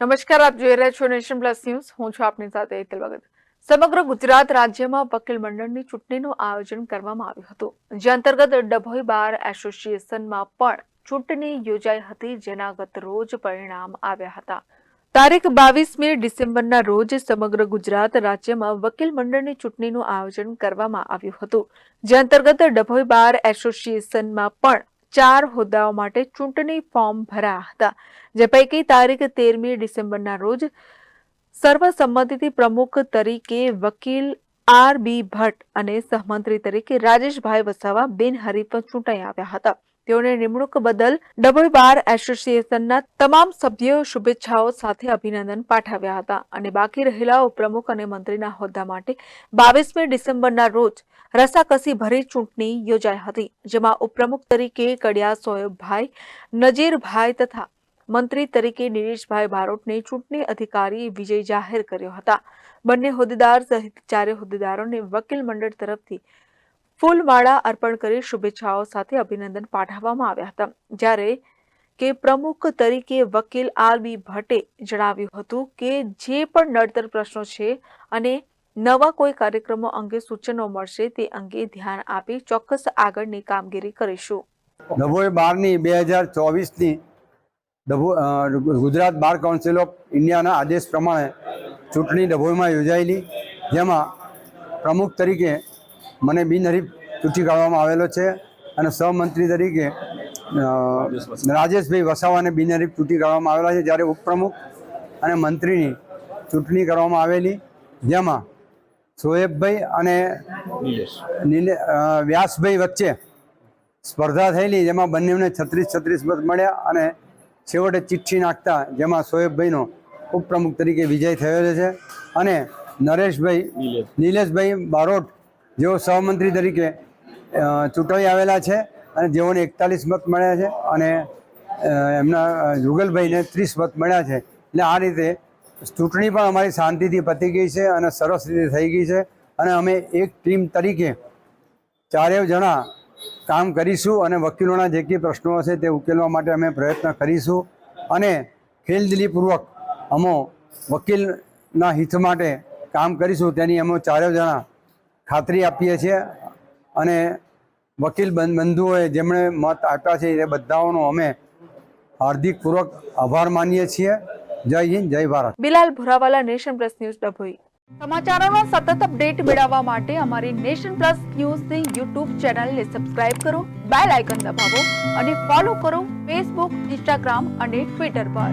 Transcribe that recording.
નમસ્કાર, આપ જોઈ રહ્યા છો નેશન પ્લસ ન્યૂઝ. હું છું આપની સાથે એતલ ભગત. સમગ્ર ગુજરાત રાજ્યમાં વકીલ મંડળની ચૂંટણીનું આયોજન કરવામાં આવ્યું હતું, જે અંતર્ગત ડભોઈ બાર એસોસિએશનમાં પણ ચૂંટણી યોજાઈ હતી, જેના ગત રોજ પરિણામ આવ્યા હતા. તારીખ બાવીસમી ડિસેમ્બરના રોજ સમગ્ર ગુજરાત રાજ્યમાં વકીલ મંડળની ચૂંટણીનું આયોજન કરવામાં આવ્યું હતું, જે અંતર્ગત ડભોઈ બાર એસોસિએશનમાં પણ ચાર હોદ્દાઓ માટે ચૂંટણી ફોર્મ ભર્યા હતા, જે પૈકી તારીખ તેરમી ડિસેમ્બરના રોજ સર્વસંમતિથી પ્રમુખ તરીકે વકીલ આર બી ભટ્ટ અને સહમંત્રી તરીકે રાજેશભાઈ વસાવા બિનહરીફ ચૂંટાઈ આવ્યા હતા. તેઓને નિમણૂક બદલ ડબલ બાર એસોસિએશનના તમામ સભ્યોએ શુભેચ્છાઓ સાથે અભિનંદન પાઠવ્યા હતા. અને બાકી રહેલા ઉપપ્રમુખ અને મંત્રીના હોદ્દા માટે બાવીસમી ડિસેમ્બરના રોજ રસાકસી ભરી ચૂંટણી યોજાઈ હતી, જેમાં ઉપપ્રમુખ તરીકે કડિયા સોયબભાઈ, નજીરભાઈ તથા મંત્રી તરીકે નિરેશભાઈ બારોટને ચૂંટણી અધિકારી વિજય જાહેર કર્યો હતા. બંને હોદ્દેદાર સહિત ચારે હોદ્દેદારોને વકીલ મંડળ તરફથી ફૂલમાળા અર્પણ કરી શુભેચ્છાઓ સાથે અભિનંદન પાઠવવામાં આવ્યા હતા. જ્યારે કે પ્રમુખ તરીકે વકીલ આર બી ભટ્ટે જણાવ્યું હતું કે જે પણ નડતર પ્રશ્નો છે અને નવા કોઈ કાર્યક્રમો અંગે સૂચનો મળશે તે અંગે ધ્યાન આપી ચોક્કસ આગળની કામગીરી કરીશું. ડભોઈ બારની બે હજાર ચોવીસની ગુજરાત બાર કાઉન્સિલ ઓફ ઇન્ડિયાના આદેશ પ્રમાણે ચૂંટણી ડભોઈમાં યોજાયેલી. જેમાં પ્રમુખ તરીકે મને બિનહરીફ ચૂંટી કાઢવામાં આવેલો છે અને સહમંત્રી તરીકે રાજેશભાઈ વસાવાને બિનહરીફ ચૂંટી કાઢવામાં આવેલા છે. જ્યારે ઉપપ્રમુખ અને મંત્રીની ચૂંટણી કરવામાં આવેલી જેમાં સોએબભાઈ અને વ્યાસભાઈ વચ્ચે સ્પર્ધા થયેલી જેમાં બંનેને છત્રીસ છત્રીસ મત મળ્યા અને છેવટે ચિઠ્ઠી નાખતા જેમાં સોએબભાઈનો ઉપપ્રમુખ તરીકે વિજય થયેલો છે. અને નરેશભાઈ નિલેશભાઈ બારોટ જેઓ સહમંત્રી તરીકે ચૂંટાઈ આવેલા છે અને જેઓને એકતાલીસ મત મળ્યા છે અને એમના જુગલભાઈને ત્રીસ મત મળ્યા છે. એટલે આ રીતે ચૂંટણી પણ અમારી શાંતિથી પતી ગઈ છે અને સરસ રીતે થઈ ગઈ છે અને અમે એક ટીમ તરીકે ચારેય જણા કામ કરીશું અને વકીલોના જે કંઈ પ્રશ્નો હશે તે ઉકેલવા માટે અમે પ્રયત્ન કરીશું અને ખેલદિલીપૂર્વક અમો વકીલના હિત માટે કામ કરીશું તેની અમે ચારેય જણા ખાતરી આપીએ છીએ. અને વકીલ બંધુઓએ જેમણે મત આપ્યા છે એ બધાઓનો અમે હાર્દિકપૂર્વક આભાર માનીએ છીએ. Jai Hind Jai Bharat. Bilal Bhurawala nation plus news Dabhoi. સમાચારોનો સતત અપડેટ મેળવવા માટે અમારી નેશન પ્લસ ન્યૂઝની યુટ્યુબ ચેનલને સબસ્ક્રાઇબ કરો બેલ આઇકન દબાવો અને ફોલો કરો ફેસબુક ઇન્સ્ટાગ્રામ અને ટ્વિટર પર.